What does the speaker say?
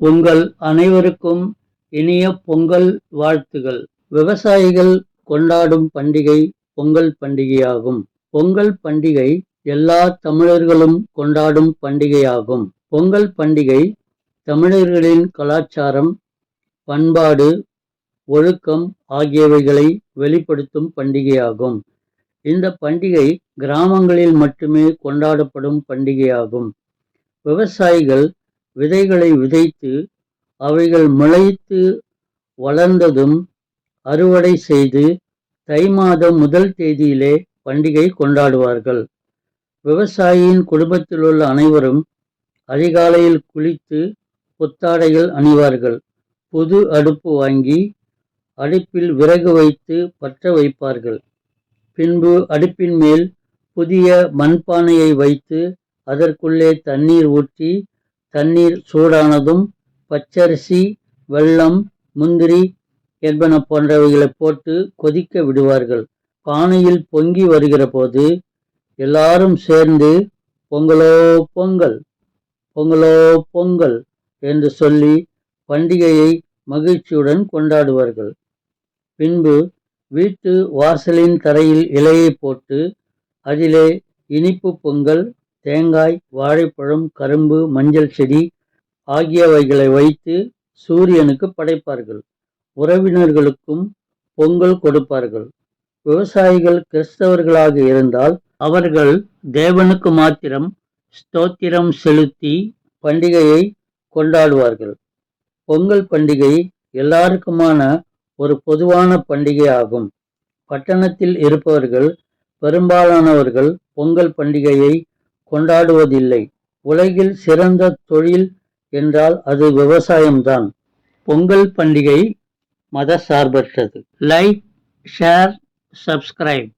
உங்கள் அனைவருக்கும் இனிய பொங்கல் வாழ்த்துகள். விவசாயிகள் கொண்டாடும் பண்டிகை பொங்கல் பண்டிகையாகும். பொங்கல் பண்டிகை எல்லா தமிழர்களும் கொண்டாடும் பண்டிகையாகும். பொங்கல் பண்டிகை தமிழர்களின் கலாச்சாரம் பண்பாடு ஒழுக்கம் ஆகியவைகளை வெளிப்படுத்தும் பண்டிகையாகும். இந்த பண்டிகை கிராமங்களில் மட்டுமே கொண்டாடப்படும் பண்டிகையாகும். விவசாயிகள் விதைகளை விதைத்து அவைகள் முளைத்து வளர்ந்ததும் அறுவடை செய்து தை மாதம் முதல் தேதியிலே பண்டிகை கொண்டாடுவார்கள். விவசாயியின் குடும்பத்தில் உள்ள அனைவரும் அதிகாலையில் குளித்து புத்தாடைகள் அணிவார்கள். புது அடுப்பு வாங்கி அடுப்பில் விறகு வைத்து பற்ற வைப்பார்கள். பின்பு அடுப்பின் மேல் புதிய மண்பானையை வைத்து அதற்குள்ளே தண்ணீர் ஊற்றி தண்ணீர் சூடானதும் பச்சரிசி வெல்லம் முந்திரி என்பன போன்றவைகளை போட்டு கொதிக்க விடுவார்கள். பானையில் பொங்கி வருகிற போது எல்லாரும் சேர்ந்து பொங்கலோ பொங்கல் பொங்கலோ பொங்கல் என்று சொல்லி பண்டிகையை மகிழ்ச்சியுடன் கொண்டாடுவார்கள். பின்பு வீட்டு வாசலின் தரையில் இலையை போட்டு அதிலே இனிப்பு பொங்கல் தேங்காய் வாழைப்பழம் கரும்பு மஞ்சள் செடி ஆகியவைகளை வைத்து சூரியனுக்கு படைப்பார்கள். உறவினர்களுக்கும் பொங்கல் கொடுப்பார்கள். விவசாயிகள் கிறிஸ்தவர்களாக இருந்தால் அவர்கள் தேவனுக்கு மாத்திரம் ஸ்தோத்திரம் செலுத்தி பண்டிகையை கொண்டாடுவார்கள். பொங்கல் பண்டிகை எல்லாருக்குமான ஒரு பொதுவான பண்டிகை ஆகும் பட்டணத்தில் இருப்பவர்கள் பெரும்பாலானவர்கள் பொங்கல் பண்டிகையை கொண்டாடுவதில்லை. உலகில் சிறந்த தொழில் என்றால் அது விவசாயம்தான். பொங்கல் பண்டிகை மத சார்பற்றது லைக் ஷேர் சப்ஸ்கிரைப்